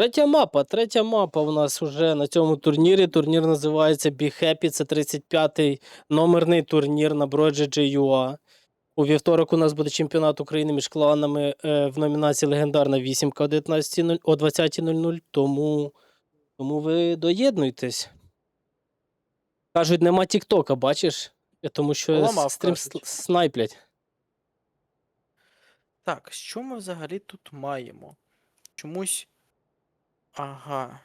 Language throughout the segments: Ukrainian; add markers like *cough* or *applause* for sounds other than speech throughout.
Третя мапа. Третя мапа у нас вже на цьому турнірі. Турнір називається Be Happy. Це 35-й номерний турнір на броджі GUA. У вівторок у нас буде чемпіонат України між кланами е, в номінації Легендарна вісімка о 19.00 о 20.00. Тому, тому ви доєднуйтесь. Кажуть, нема Тіктока, бачиш? Е, Тому що Поламав, стрім кажуть. снайплять. Так, що ми взагалі тут маємо? Чомусь. Ага.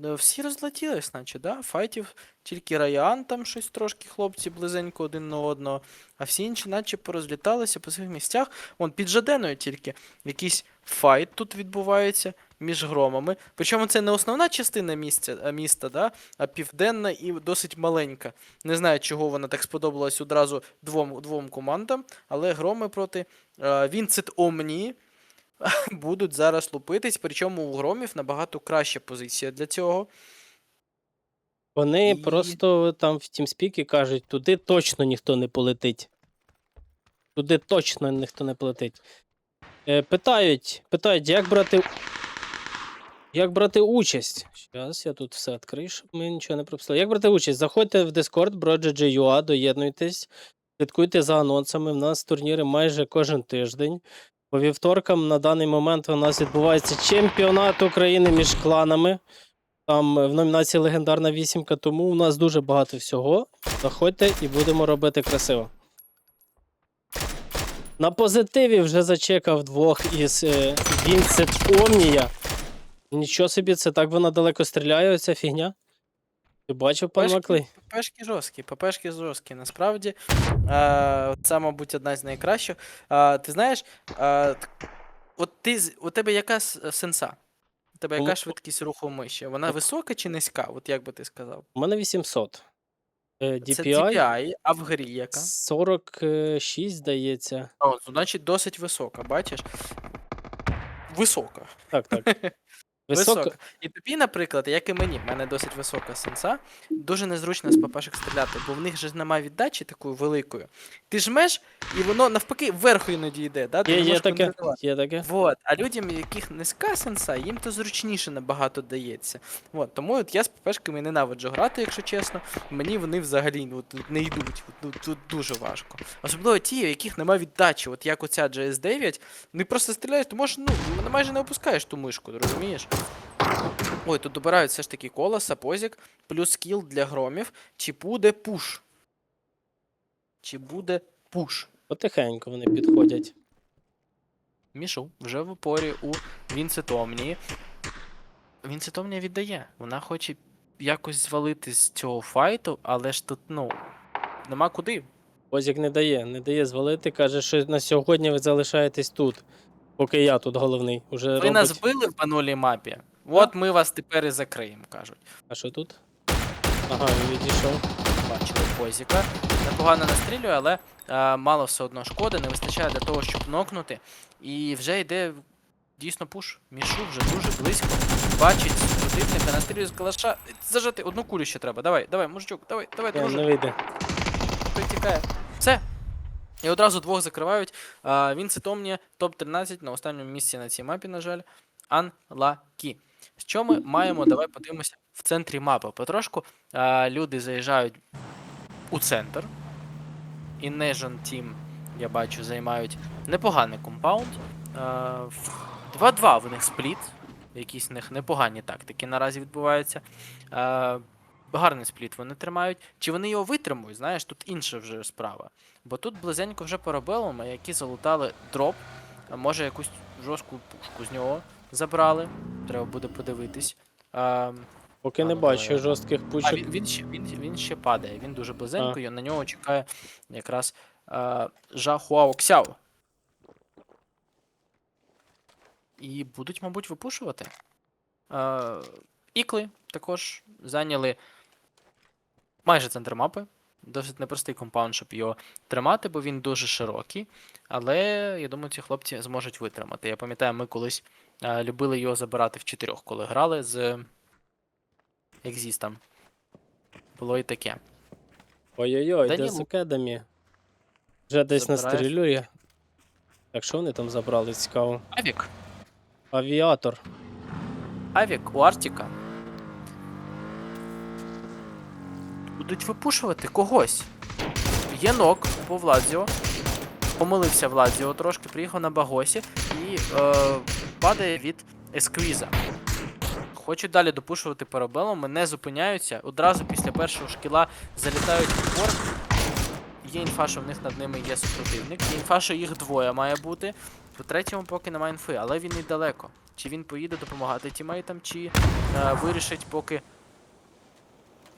Ну, всі розлетілись, наче, да? Файтів тільки Раян там щось трошки, хлопці, близенько один на одного, а всі інші, наче порозліталися по своїх місцях. Вон під Жаденою тільки якийсь файт тут відбувається між громами. Причому це не основна частина місця, міста, да? а південна і досить маленька. Не знаю, чого вона так сподобалась одразу двом, двом командам, але громи проти Вінцет Омні *laughs* будуть зараз лупитись, причому у громів набагато краща позиція для цього. Вони І- просто там в тімспікі кажуть, туди точно ніхто не полетить. Туди точно ніхто не полетить. Е, питають, питають, як брати. Як брати участь? Зараз я тут все відкрию, щоб ми нічого не пропустили. Як брати участь? Заходьте в Discord, Broja.ua, доєднуйтесь, слідкуйте за анонсами. У нас турніри майже кожен тиждень. По вівторкам на даний момент у нас відбувається чемпіонат України між кланами. Там е, в номінації Легендарна вісімка, тому у нас дуже багато всього. Заходьте і будемо робити красиво. На позитиві вже зачекав двох із Vincent Omnia. Нічого собі, це так вона далеко стріляє, оця фігня. Ти бачив, пан Маклей? пешки жорсткі, ППшки жорсткі, насправді. Е, це, мабуть, одна з найкращих. Е, ти знаєш, е, от ти, з- у тебе яка с- сенса? У тебе яка швидкість руху миші? Вона висока чи низька? От як би ти сказав? У мене 800. Е, Це DPI DPI, а в грі яка? 46, здається. О, значить, досить висока, бачиш? Висока. Так, так. *laughs* Висока. Висока. І тобі, наприклад, як і мені, в мене досить висока сенса, дуже незручно з ППшок стріляти, бо в них же немає віддачі такої великої. Ти жмеш, і воно навпаки вверху іноді йде. Да? Ти Є, не є можеш таке. контролювати. Є таке. Вот. А людям, у яких низька сенса, їм то зручніше набагато дається. Вот. Тому от я з ППшками ненавиджу грати, якщо чесно. Мені вони взагалі от, не йдуть. От, ну, тут дуже важко. Особливо ті, у яких немає віддачі. От як оця GS9, вони просто стріляєш, ти можеш, ну, майже не опускаєш ту мишку, розумієш? Ой, тут добирають все ж таки колеса, позік, плюс скіл для громів. Чи буде пуш? Чи буде пуш? Потихеньку вони підходять. Мішу вже в опорі у Вінцетомнії. Вінцетомнія віддає. Вона хоче якось звалити з цього файту, але ж тут, ну, нема куди. Позік не дає, не дає звалити. Каже, що на сьогодні ви залишаєтесь тут, поки я тут головний. Уже Ви робить... нас били в минулій мапі. От ми вас тепер і закриємо, кажуть. А що тут? Ага, він відійшов. Бачили позіка. Непогано настрілює, але е, мало все одно шкоди, не вистачає для того, щоб нокнути. І вже йде дійсно пуш. Мішу вже дуже близько. Бачить противника, настрілює з калаша. Зажати одну кулю ще треба. Давай, давай, мужичок, давай, давай, друже. не вийде. Той тікає. Все. І одразу двох закривають. Він Ситомні топ-13 на останньому місці на цій мапі, на жаль. Unlucky. Що ми маємо? Давай подивимося в центрі мапи. Потрошку люди заїжджають у центр. І Nation Team, я бачу, займають непоганий компаунд. А, 2-2 в них спліт. Якісь в них непогані тактики наразі відбуваються. А, гарний спліт вони тримають. Чи вони його витримують? Знаєш, тут інша вже справа. Бо тут близенько вже по робелам, які залутали дроп, а може якусь жорстку пушку з нього забрали. Треба буде подивитись. А, Поки А, не бачу давай. жорстких а пучок. він, він, ще, він, він ще падає, він дуже близенько, і на нього чекає якраз а, Жа Хуао Ксяо. І будуть, мабуть, випушувати. А, ікли також зайняли майже центр мапи. Досить непростий компаунд, щоб його тримати, бо він дуже широкий. Але я думаю, ці хлопці зможуть витримати. Я пам'ятаю, ми колись а, любили його забирати в чотирьох, коли грали з Екзістом. Було і таке. Ой-ой-ой, Данілу. Death Academy. Вже десь Забираєш? настрілює. Так що вони там забрали, цікаво. Авік. Авіатор. Авік у Артіка. Будуть випушувати когось. Є нок по Владзіо. Помилився Владзіо трошки, приїхав на Багосі і е, падає від есквіза. Хочуть далі допушувати парабелом, не зупиняються. Одразу після першого шкіла залітають в борт. Є інфа, що в них над ними є супротивник. Є інфа, що їх двоє має бути. По третьому поки немає інфи, але він недалеко. Чи він поїде допомагати тімейтам, чи е, вирішить поки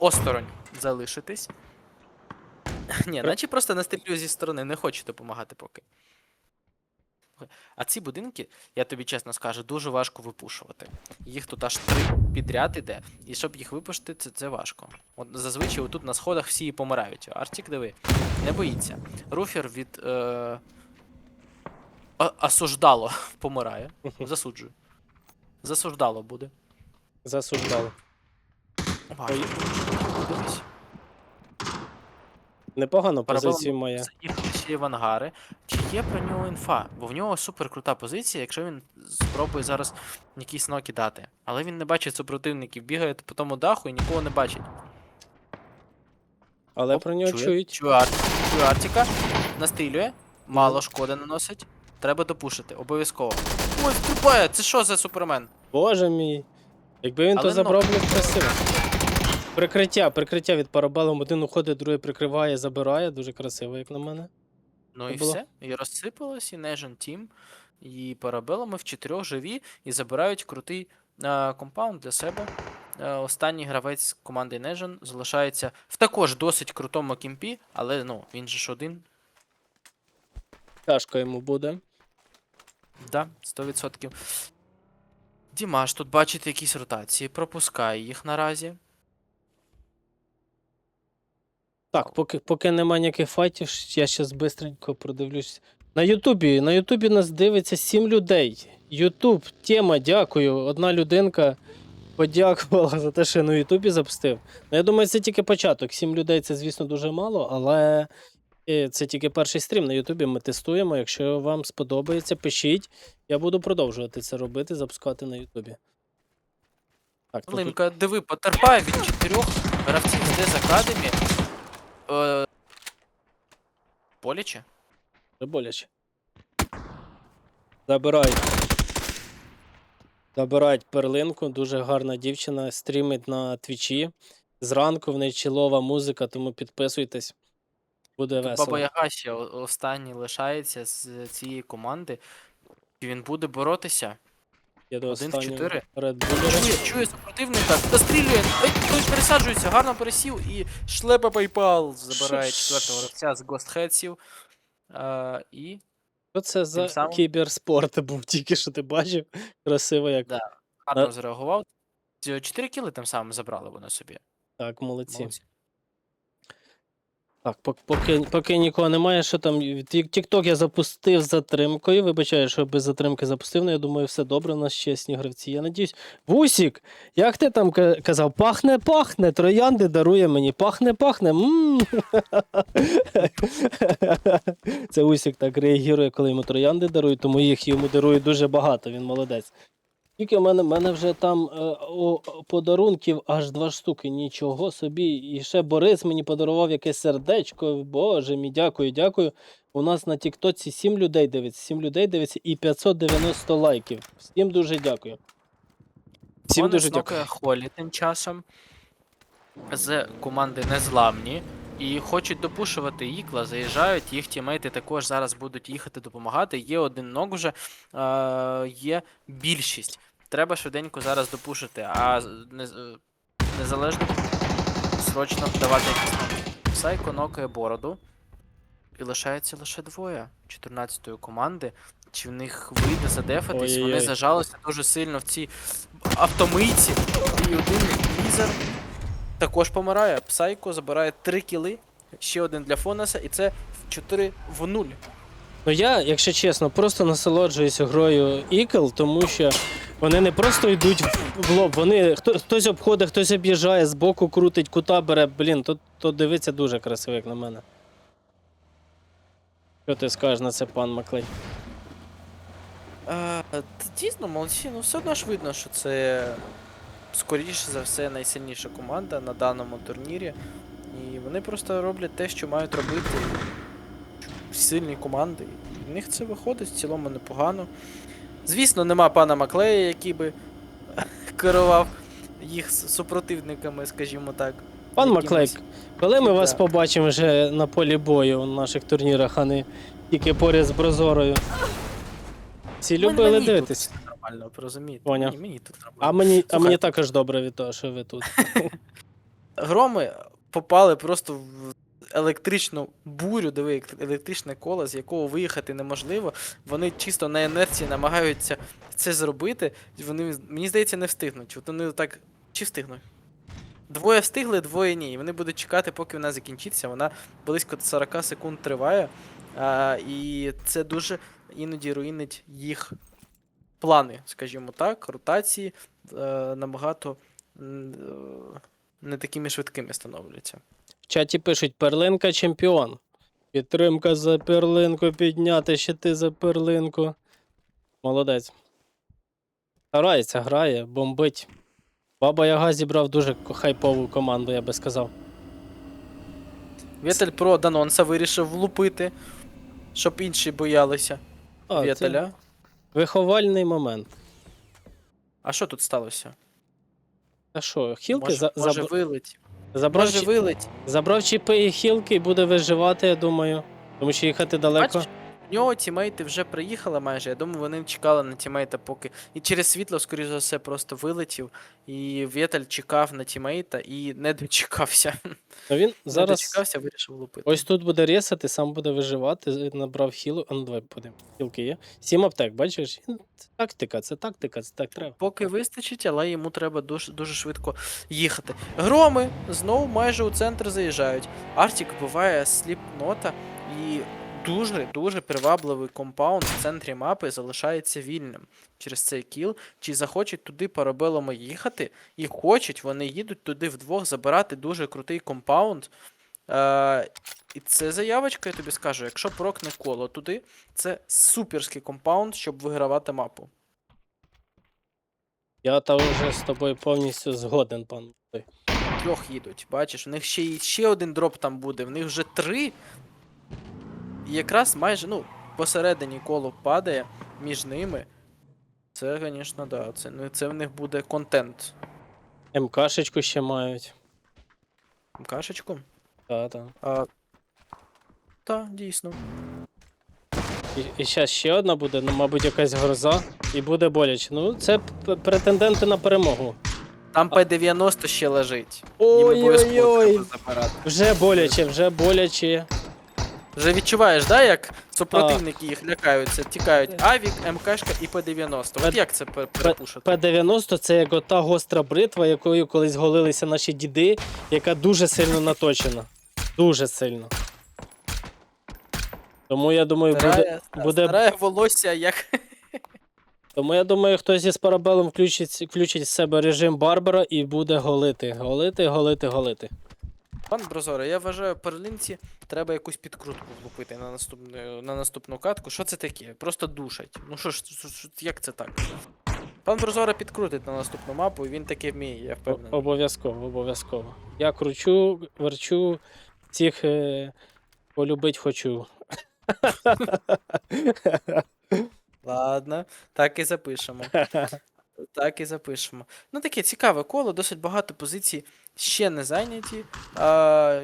осторонь залишитись. Ні, наче просто настрілюю зі сторони, не хочу допомагати поки. А ці будинки, я тобі чесно скажу, дуже важко випушувати. Їх тут аж три підряд іде, і щоб їх випушити, це, це важко. От зазвичай отут на сходах всі і помирають. Артік, диви, не боїться. Руфер від е... осуждало *laughs* помирає. *laughs* Засуджую. Засуждало буде. Засуждали. Бачу. Дивись. Непогано Парабелом позицію має. Заїхали ще й в ангари. Чи є про нього інфа? Бо в нього супер крута позиція, якщо він спробує зараз якісь ноки дати. Але він не бачить супротивників, бігає по тому даху і нікого не бачить. Але Оп, про нього чує, чують. Чує, Ар... чує Артіка, настрілює, мало шкоди наносить. Треба допушити, обов'язково. Ой, втрупає! Це що за супермен? Боже мій. Якби він Але то ну- забрав, б красиво. Прикриття, прикриття від парабелом. Один уходить, другий прикриває, забирає. Дуже красиво, як на мене. Ну і було. все. І розсипалось, і Нежен Тім, і парабелами в чотирьох живі і забирають крутий е, компаунд для себе. Е, останній гравець команди Нежен залишається в також досить крутому кімпі, але ну, він же ж один. Тяжко йому буде. Да, 100%. Дімаш, тут бачите якісь ротації, пропускає їх наразі. Так, поки, поки немає ніяких файтів, я зараз бистренько продивлюсь. На Ютубі, на Ютубі нас дивиться 7 людей. Ютуб, тема, дякую. Одна людинка подякувала за те, що я на Ютубі запустив. Ну, я думаю, це тільки початок. 7 людей це, звісно, дуже мало, але е, це тільки перший стрім на Ютубі. Ми тестуємо. Якщо вам сподобається, пишіть. Я буду продовжувати це робити, запускати на Ютубі. Так, ну, тут- диви, потерпає від чотирьох гравців з Дез Академі. Е... Боляче? Це боляче. Забирають. Забирають перлинку. Дуже гарна дівчина. Стрімить на твічі. Зранку в неї чилова музика, тому підписуйтесь. Буде весело. Баба Яга ще останній лишається з цієї команди. І він буде боротися. Я до один в останнього чотири. Red Bull. Чує, чує супротивника, дострілює. Ой, той пересаджується, гарно пересів і шлепа PayPal забирає Ш- четвертого гравця з Headsів. А, і Що це за самим- кіберспорт був *laughs* тільки що ти бачив? Красиво як. Да. гарно зреагував. Ці Чотири кіли тим самим забрали вони собі. Так, молодці. Молодці. Так, поки, поки нікого немає, що там. Тік-ток я запустив з затримкою. Вибачаю, що без затримки запустив, але я думаю, все добре, у нас чесні гравці. Я надіюсь. Вусік, як ти там казав? Пахне, пахне, троянди дарує мені. Пахне, пахне. Це Усік так реагує, коли йому троянди дарують, тому їх йому дарують дуже багато, він молодець. Тільки в мене, в мене вже там е, о, подарунків аж два штуки. Нічого собі. І ще Борис мені подарував якесь сердечко. Боже мій, дякую, дякую. У нас на Тіктоці 7 людей дивиться, 7 людей дивиться і 590 лайків. Всім дуже дякую. Всім Вони дуже дякую. Холі тим часом з команди Незламні. І хочуть допушувати Ікла, заїжджають, їх тімейти також зараз будуть їхати допомагати. Є один ног уже, е, є більшість. Треба швиденько зараз допушити, а незалежно срочно давати. Сайко нокає бороду. І лишається лише двоє 14-ї команди. Чи в них вийде задефатись? Вони Ой-ой-ой. зажалися дуже сильно в ці автомийці. І один лізер також помирає. Псайко забирає 3 кіли. Ще один для Фонеса, і це 4 в 0. Ну я, якщо чесно, просто насолоджуюся грою Ікл, тому що вони не просто йдуть в- лоб, вони хто, хтось обходить, хтось об'їжджає, збоку крутить, кута бере. Блін, то, то дивиться дуже красиво, як на мене. Що ти скажеш на це, пан Маклей? Е, та дійсно, молодці, ну все одно ж видно, що це скоріше за все найсильніша команда на даному турнірі. І вони просто роблять те, що мають робити сильні команди. І в них це виходить в цілому непогано. Звісно, нема пана Маклея, який би *laughs* керував їх супротивниками, скажімо так. Пан. Маклейк, коли ми вас побачимо вже на полі бою на наших турнірах, а не тільки поряд з Брозорою. Всі любили мені тут дивитись. Нормально, розумієте? Поняв. Мені, мені тут нормально. А мені, а Слухай. мені також добре від того, що ви тут. *laughs* Громи попали просто в електричну бурю, диви, електричне коло, з якого виїхати неможливо. Вони чисто на інерції намагаються це зробити. Вони, мені здається, не встигнуть. От вони так. Чи встигнуть? Двоє встигли, двоє ні. І вони будуть чекати, поки вона закінчиться. Вона близько 40 секунд триває. А, і це дуже іноді руїнить їх плани, скажімо так, ротації е, набагато е, не такими швидкими становляться. В чаті пишуть перлинка чемпіон. Підтримка за перлинку, підняти щити за перлинку. Молодець. Старається, грає, бомбить. Баба Яга зібрав дуже хайпову команду, я би сказав. Вєтель про Данонса вирішив влупити, щоб інші боялися А, це виховальний момент. А що тут сталося? А що, хілки Може, за, може заб... вилить. забрав, Може чи- забрав чіпи і хілки і буде виживати, я думаю. Тому що їхати далеко. Бачиш, в нього тімейти вже приїхали майже. Я думаю, вони чекали на тімейта, поки. І через світло, скоріш за все, просто вилетів. І Вєтель чекав на тімейта і не дочекався. Ну, він Не дочекався, вирішив лупити. ось тут буде ресати, сам буде виживати, набрав хілу. А ну давай подивимо. Хілки є. Сім аптек, бачиш? Це тактика, це тактика, це так треба. Поки вистачить, але йому треба дуже, дуже швидко їхати. Громи знову майже у центр заїжджають. Артік вбиває сліпнота і дуже дуже привабливий компаунд в центрі мапи залишається вільним через цей кіл. Чи захочуть туди парабелами їхати? І хочуть, вони їдуть туди вдвох забирати дуже крутий компаунд. Е, і це заявочка, я тобі скажу, якщо прокне коло туди, це суперський компаунд, щоб вигравати мапу. Я та вже з тобою повністю згоден, пан. Трьох їдуть. Бачиш, у них ще ще один дроп там буде, в них вже три. І якраз майже, ну, посередині коло падає між ними. Це, звісно, да. Це, ну, це в них буде контент. МКшечку ще мають. Кашечку. Та, та. А, та, дійсно. І, і зараз ще одна буде, ну, мабуть, якась гроза, і буде боляче. Ну, це претенденти на перемогу. Там П-90 ще лежить. Ой-ой-ой. Вже боляче, вже боляче. Вже відчуваєш, да, як супротивники їх лякаються, тікають. Авік, МКшка і П-90. От як це пе- перепушити? П-90 це як ота гостра бритва, якою колись голилися наші діди, яка дуже сильно наточена. Дуже сильно. Тому я думаю, буде. Старає, буде- старає волосся, як *laughs* Тому я думаю, хтось із парабелом включить, включить в себе режим Барбара і буде голити. Голити, голити, голити. Пан Брозоре, я вважаю, перлинці треба якусь підкрутку влупити на наступну, на наступну катку. Що це таке? Просто душать. Ну що ж, як це так? Пан Брозоре підкрутить на наступну мапу, і він таке вміє, я впевнений. Обов'язково, обов'язково. Я кручу, верчу, всіх е, полюбить хочу. *laughs* Ладно, так і запишемо. *laughs* Так і запишемо. Ну таке цікаве коло, досить багато позицій ще не зайняті. А,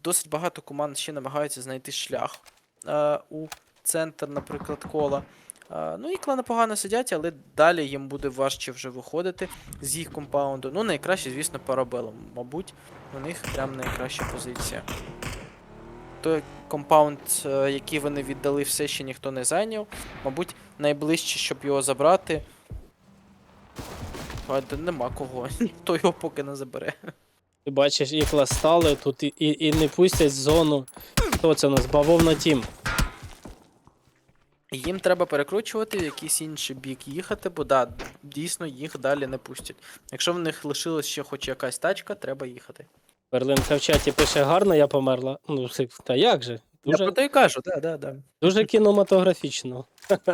досить багато команд ще намагаються знайти шлях а, у центр, наприклад, кола. А, ну і клани погано сидять, але далі їм буде важче вже виходити з їх компаунду. Ну, найкраще, звісно, парабелом. Мабуть, у них прям найкраща позиція. Той компаунд, е, який вони віддали, все ще ніхто не зайняв. Мабуть, найближче, щоб його забрати. А, де нема кого. *laughs* Ніхто його поки не забере. Ти бачиш, ікла стали тут і, і, і не пустять в зону. Хто це у нас? Бавовна тім. Їм треба перекручувати в якийсь інший бік їхати, бо да, дійсно їх далі не пустять. Якщо в них лишилась ще хоч якась тачка, треба їхати. Берлинка в чаті пише гарно, я померла. Ну, та як же? Я Дуже, про те й кажу, да, да, да. дуже кінематографічно. *laughs*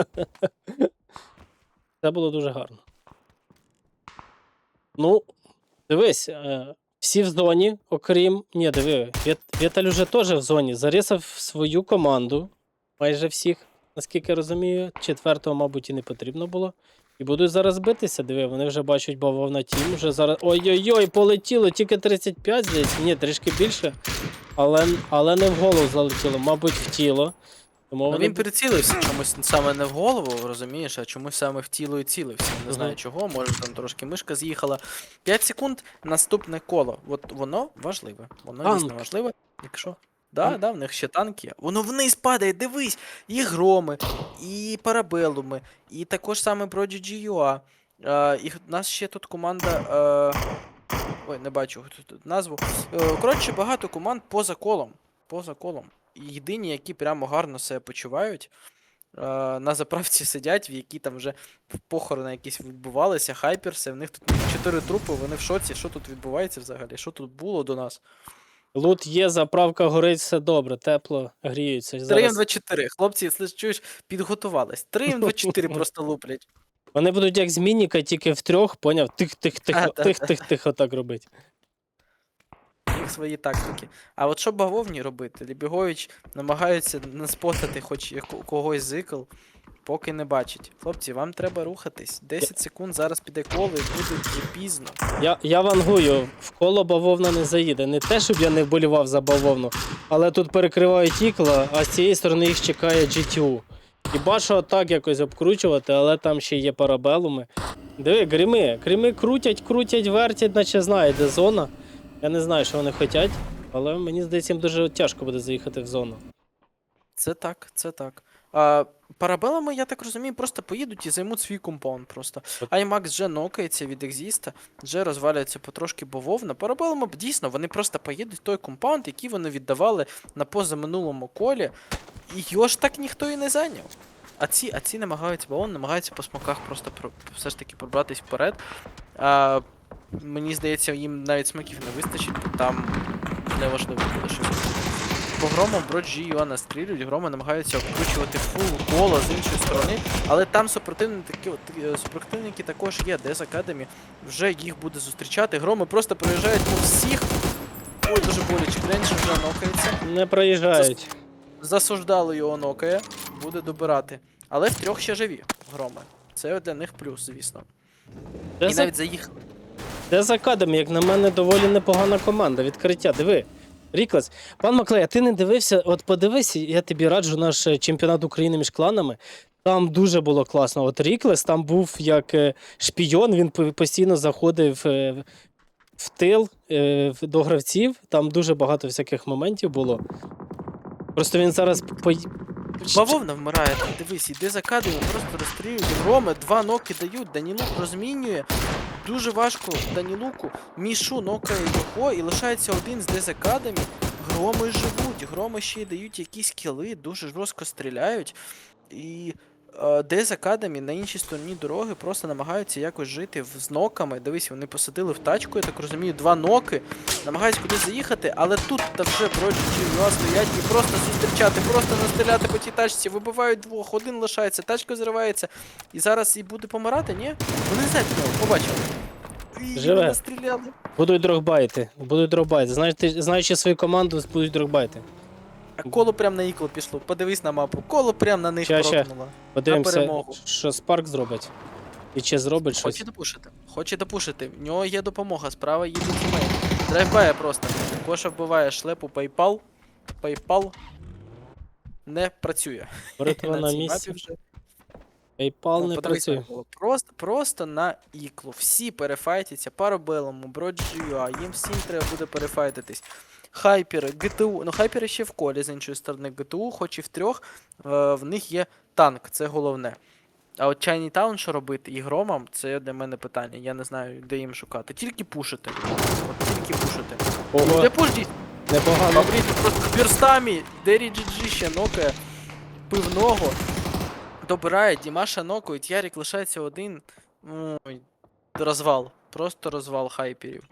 Це було дуже гарно. Ну, дивись, е, всі в зоні, окрім. Ні, диви, Віт- Віталь уже теж в зоні. Зарисав свою команду. Майже всіх, наскільки розумію. Четвертого, мабуть, і не потрібно було. І будуть зараз битися. Диви, вони вже бачать бавовна тім. Вже зараз. Ой-ой-ой, полетіло, тільки 35, здається. Ні, трішки більше. Але, але не в голову залетіло, мабуть, в тіло. Тому Ну, вони він прицілився чомусь саме не в голову, розумієш, а чомусь саме в тіло і цілився. Не знаю Мгм. чого, може там трошки мишка з'їхала. 5 секунд, наступне коло. От воно важливе. Воно Танк. дійсно важливе. Якщо. Да, Танк. да, в них ще танки. є. Воно вниз падає, дивись! І громи, і парабелуми, і також саме Prodigy UA. Е, і в нас ще тут команда. Е, ой, не бачу тут, тут назву. Е, коротше, багато команд поза колом. Поза колом. Єдині, які прямо гарно себе почувають. е, На заправці *laughs* сидять, в які там вже похорони якісь відбувалися, хайперси, в них тут чотири трупи, вони в шоці, що тут відбувається взагалі, що тут було до нас. Лут є, заправка горить, все добре, тепло, гріються. 3 Зараз... м 4 хлопці, якщо чуєш, підготувались. 3 м 4 просто луплять. Вони будуть як змінника, тільки в трьох, поняв? Тих, тих, тих, тих-тих-тих, отак робить. Свої тактики. А от що бавовні робити? Лібігович намагаються не спотати хоч когось зикл, поки не бачить. Хлопці, вам треба рухатись. 10 секунд зараз піде коло і буде вже пізно. Я, я вангую, в коло бавовна не заїде. Не те, щоб я не вболівав за бавовну, але тут перекривають ікла, а з цієї сторони їх чекає GTU. І бачу отак якось обкручувати, але там ще є парабелуми. Диви, грими. Грими крутять, крутять, вертять, наче знають, де зона. Я не знаю, що вони хочуть, але мені здається, їм дуже тяжко буде заїхати в зону. Це так, це так. А, парабелами, я так розумію, просто поїдуть і займуть свій компаунд просто. Аймакс вже нокається від екзіста, вже розвалюється потрошки бавовна. Парабелами дійсно вони просто поїдуть в той компаунд, який вони віддавали на позаминулому колі. І його ж так ніхто і не зайняв. А ці, а ці намагаються, бавовна намагаються по смоках просто про, все ж таки пробратись вперед. А, мені здається, їм навіть смаків не вистачить, бо там неважливо буде щось. По громам броджі його настрілюють, громи намагаються обкручувати фул коло з іншої сторони, але там супротивники, е, супротивники також є, Дес Академі вже їх буде зустрічати. Громи просто проїжджають по всіх. Ой, дуже боляче. Кренч вже нокається. Не проїжджають. Засуждали його нокає, буде добирати. Але в трьох ще живі громи. Це для них плюс, звісно. Де І за, навіть заїх. Де за Академі, як на мене, доволі непогана команда. Відкриття. Диви. Ріклес, пан Маклей, а ти не дивився? От подивись, я тобі раджу наш е, чемпіонат України між кланами. Там дуже було класно. От Ріклес там був як е, шпійон, він постійно заходив е, в тил до гравців. Там дуже багато всяких моментів було. Просто він зараз по... Бавовна вмирає, там дивись, іде за кадром, просто розстрілюють. Громи, два ноки дають, Данілук розмінює. Дуже важко Данілуку. Мішу нокає його і лишається один з дезакадемі. Громи живуть, громи ще й дають якісь кіли, дуже жорстко стріляють. І Дез Академі на іншій стороні дороги просто намагаються якось жити з ноками. Дивись, вони посадили в тачку, я так розумію, два ноки. Намагаються кудись заїхати, але тут та вже Prodigy UA стоять і просто зустрічати, просто настріляти по тій тачці, вибивають двох, один лишається, тачка зривається. І зараз і буде помирати, ні? Вони не знають кого, побачили. Живе. настріляли. будуть дрогбайти. Будуть дрогбайти. Знаєте, знаючи свою команду, будуть дрогбайти. А коло прям на ікло пішло. Подивись на мапу. Коло прям на них Ща, ща. прокнуло. Подивимося, перемогу. що Спарк зробить. І чи зробить щось. Хоче допушити. Хоче допушити. В нього є допомога. Справа їде тімейт. Драйвбає просто. Коша вбиває шлепу PayPal. PayPal не працює. Бритва *laughs* на цій місці. мапі вже. PayPal Ну, не подивись на працює. коло. Просто, просто на іклу. Всі перефайтяться, парабелому, Броджіюа, їм всім треба буде перефайтитись. Хайпери, ГТУ. Ну, хайпери ще в колі, з іншої сторони, ГТУ, хоч і в трьох, е, в них є танк, це головне. А от Чайні Таун що робити? І громам це для мене питання. Я не знаю, де їм шукати. Тільки пушити. От тільки пушити. Ого, Де пуш дійсно? непогано. Мавріті просто бірстами. Дері GG ще нокає пивного. Добирає, Дімаша нокають, Ярік лишається один. Ой, розвал. Просто розвал хайперів.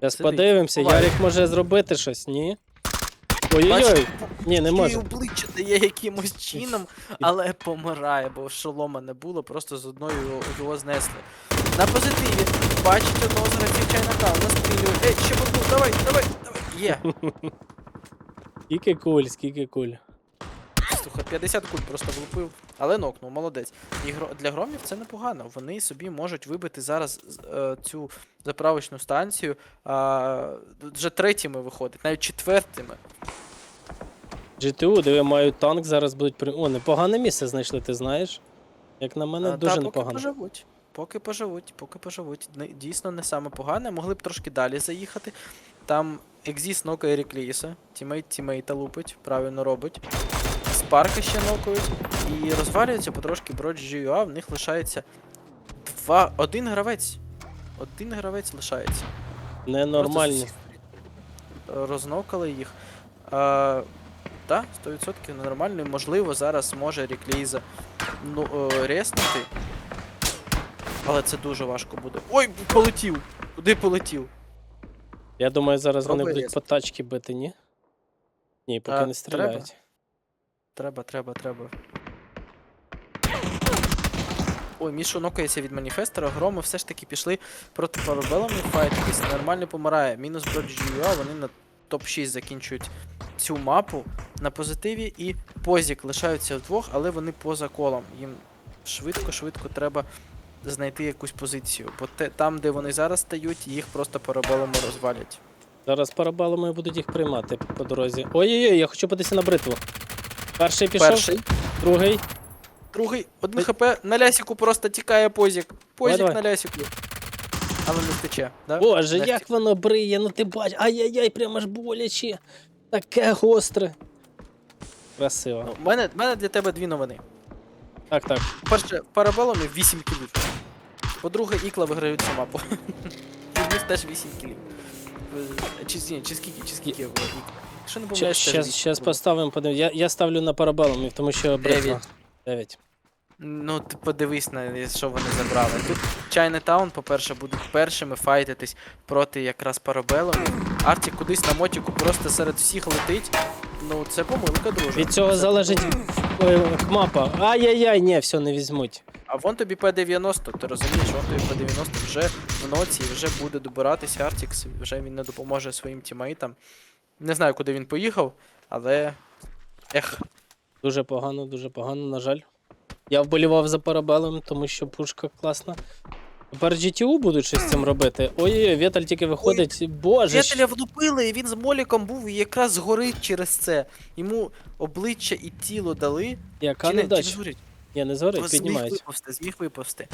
Зараз Сидить, подивимося, ховає. Ярик може зробити щось, ні? Ой-ой-ой. Ні, не може. обличчя дає якимось чином, але помирає, бо шолома не було, просто з одною його, його знесли. На позитиві бачить одного з гравців Чайнатаун, настрілює. Ей, ще одну, давай, давай, давай. Є. *laughs* Скільки куль, скільки куль. Слухай, 50 куль просто влупив, але нокнув, молодець. І для громів це непогано. Вони собі можуть вибити зараз е, цю заправочну станцію. Вже третіми виходить, навіть четвертими. GTU, диви, мають танк, зараз будуть при. О, непогане місце знайшли, ти знаєш? Як на мене, А, дуже та, поки непогано. поживуть. Поки поживуть, поки поживуть. Дійсно не саме погане. Могли б трошки далі заїхати. Там Екзіс нокає Рікліса, тімейт тімейта лупить, правильно робить. Спарка ще нокають. І розвалюється потрошки Бродж GUA, в них лишається два. Один гравець. Один гравець лишається. Ненормальні. Рознокали їх. А, так, 100% нормально. Можливо, зараз може Ріклейза ну, е, резнути. Але це дуже важко буде. Ой, полетів! Куди полетів? Я думаю, зараз вони будуть різко. по тачки бити, ні? Ні, поки А, не стріляють. Треба, треба, треба. треба. Ой, Мішу нокається від маніфестора. Громи все ж таки пішли проти парабелами файтитись. Нормально помирає. Мінус Бродж GUA, вони на топ-6 закінчують цю мапу на позитиві. І Позік лишаються вдвох, але вони поза колом. Їм швидко-швидко треба знайти якусь позицію. Бо те, там, де вони зараз стають, їх просто парабелами розвалять. Зараз парабалами будуть їх приймати по дорозі. Ой-ой-ой, я хочу подивитися на бритву. Перший пішов, Перший. другий. Другий, один хп, на лясіку просто тікає позік. Позік давай. на лясіку. Але не втече, да? Боже, Не як воно бриє, ну ти бач. Ай-яй-яй, прямо ж боляче. Таке гостре. Красиво. Ну, мене, в мене для тебе дві новини. Так, так. По-перше, парабелами 8 кілів. По-друге, ікла виграють цю мапу. У них теж 8 кілів. Е, Чи, ні, чи скільки, чи скільки в ікла? Якщо не помиляюсь, теж Щас, 8 щас було. поставимо, подивимо. Я, я ставлю на парабелами, тому що бритва. Дев'ять. 9. Ну, ти подивись на що вони забрали. Тут Чайнетаун, по-перше, будуть першими файтитись проти якраз парабелами. Арті кудись на мотіку просто серед всіх летить. Ну, це помилка, друже. Від цього Це залежить ой, мапа. Ай-яй-яй, ні, все, не візьмуть. А вон тобі П-90, ти розумієш, вон тобі П-90 вже в ноці, вже буде добиратися Артікс, вже він не допоможе своїм тімейтам. Не знаю, куди він поїхав, але. Ех, Дуже погано, дуже погано, на жаль. Я вболівав за парабелом, тому що пушка класна. Тепер GTU будуть щось з цим робити. Ой-ой-ой, Вєталь тільки виходить. Боже. ж. Вєтеля влупили, і він з моліком був і якраз згорить через це. Йому обличчя і тіло дали. Яка Чи не, чи не згорить? Ні, не згорить, Зміг піднімають. виповзти, зміг виповзти.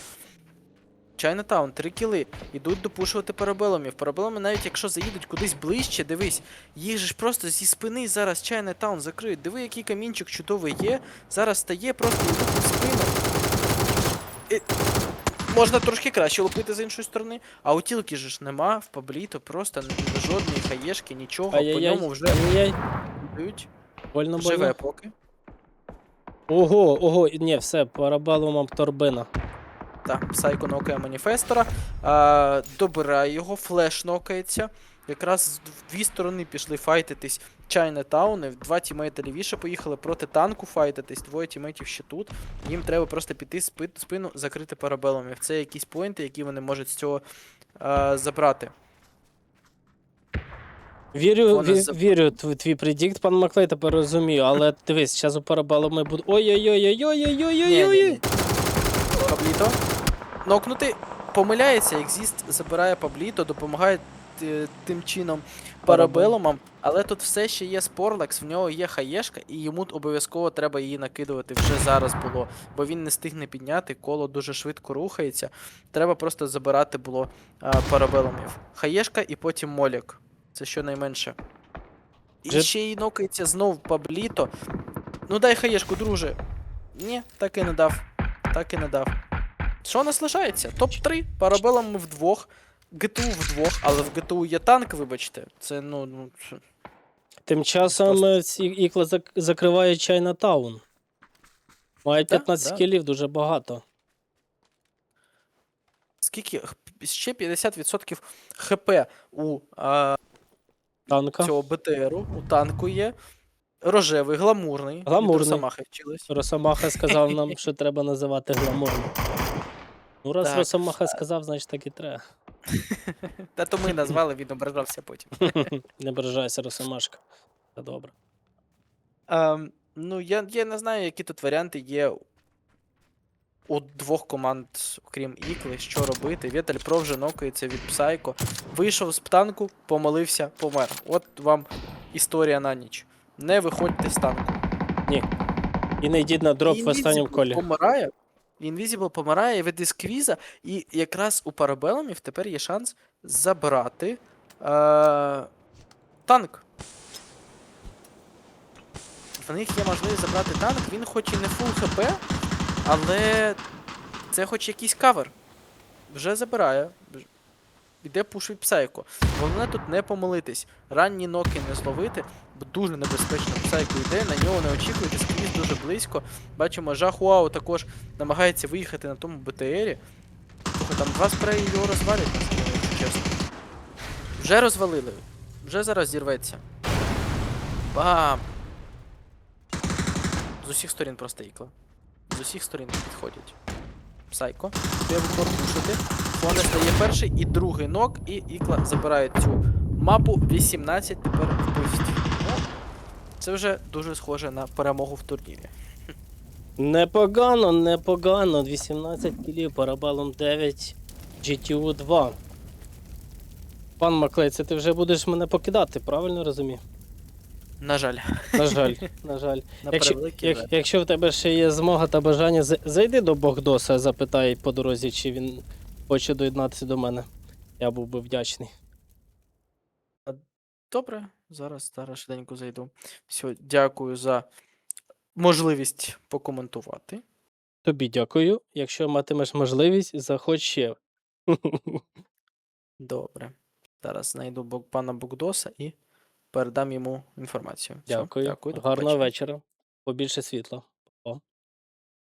Чайнатаун, три кіли. Ідуть допушувати парабеломів. Парабеломи, навіть якщо заїдуть кудись ближче, дивись, їх же ж просто зі спини зараз Чайнатаун закриють. Диви, який камінчик чудовий є. Зараз стає просто йдуть в спину. І... Можна трошки краще лупити з іншої сторони. А у тілки же ж нема, в пабліто просто жодної хаєшки, нічого. По Ай-яй-яй, ньому вже дають. Больно, Живе больно. поки. Ого, ого, ні, все, парабеломом торбина. Так, Psycho нокає маніфестора. А, добирає його, флеш нокається. Якраз в дві сторони пішли файтитись Чайнатауни. Два тімейта лівіше поїхали проти танку файтитись, двоє тімейтів ще тут. Їм треба просто піти спину, закрити парабелами. Це якісь поінти, які вони можуть з цього а, забрати. Вірю, ві, заб- вірю тв- твій предікт, пан Маклей, тепер розумію, але дивись, зараз у парабелами буде. Ой-ой-ой-ой-ой-ой-ой-ой-ой. Пабліто. Нокнути. Помиляється, Екзіст забирає Пабліто, допомагає е, тим чином парабеломам, але тут все ще є Спорлекс, в нього є хаєшка, і йому обов'язково треба її накидувати вже зараз було, бо він не стигне підняти, коло дуже швидко рухається. Треба просто забирати було парабеломів. Хаєшка і потім молік. Це щонайменше. І ще й нокається знов Пабліто. Ну дай хаєшку, друже. Ні, так і не дав. Так і не дав. Що у нас лишається? Топ-3. Парабелами вдвох. ГТУ вдвох, але в ГТУ є танк, вибачте. Це ну. ну це- Тим часом е, ці ікла зак- закриває Чайнатаун. Мають Да, 15 да. кілів, дуже багато. Скільки? Ще 50% ХП у а, Танка. цього БТРу у танку є. Рожевий, гламурний. Гламурний. Від Росомахи вчились. Росомаха сказав нам, *laughs* що треба називати гламурно. Ну, раз Так. Росомаха сказав, значить так і треба. *laughs* Та то ми назвали, він ображався потім. *laughs* Не ображайся, Росомашка. Все добре. Ем, ну, я, я не знаю, які тут варіанти є у двох команд, окрім Ікли, що робити. Віталь Про вже нокається від Псайко. Вийшов з птанку, помолився, помер. От вам історія на ніч. Не виходьте з танку. Ні. І не йдіть на дроп в останньому колі. Помирає. Invisible помирає від ісквіза, і якраз у парабеломів тепер є шанс забрати е- танк. В них є можливість забрати танк, він хоч і не фул хп, але це хоч якийсь кавер. Вже забирає. Іде пуш від Псайко. Головне тут не помилитись. Ранні ноки не зловити, бо дуже небезпечно Псайко йде, на нього не очікують, скрізь дуже близько. Бачимо, Жахуао також намагається виїхати на тому БТРі. Слухай, там два спреї його розвалять, якщо чесно. Вже розвалили. Вже зараз зірветься. Бам! З усіх сторін просто ікла. З усіх сторін підходять. Псайко. Де в пушити. Стає перший і другий нок, і ікла забирає цю мапу. 18 тепер вбивств. Ну, це вже дуже схоже на перемогу в турнірі. Непогано, непогано. 18 кілів, парабалом 9, GTU 2. Пан Маклей, це ти вже будеш мене покидати, правильно розумію? На жаль, На жаль, на жаль. *laughs* на Якщо, як, якщо в тебе ще є змога та бажання, зайди до Богдоса, запитай по дорозі, чи він хоче доєднатися до мене. Я був би вдячний. Добре, зараз, зараз швиденько зайду. Все, дякую за можливість покоментувати. Тобі дякую. Якщо матимеш можливість, заходь ще. *laughs* Добре. Зараз знайду пана Богдоса і передам йому інформацію. Все, Дякую. дякую до Гарного побачення. вечора. Побільше світла.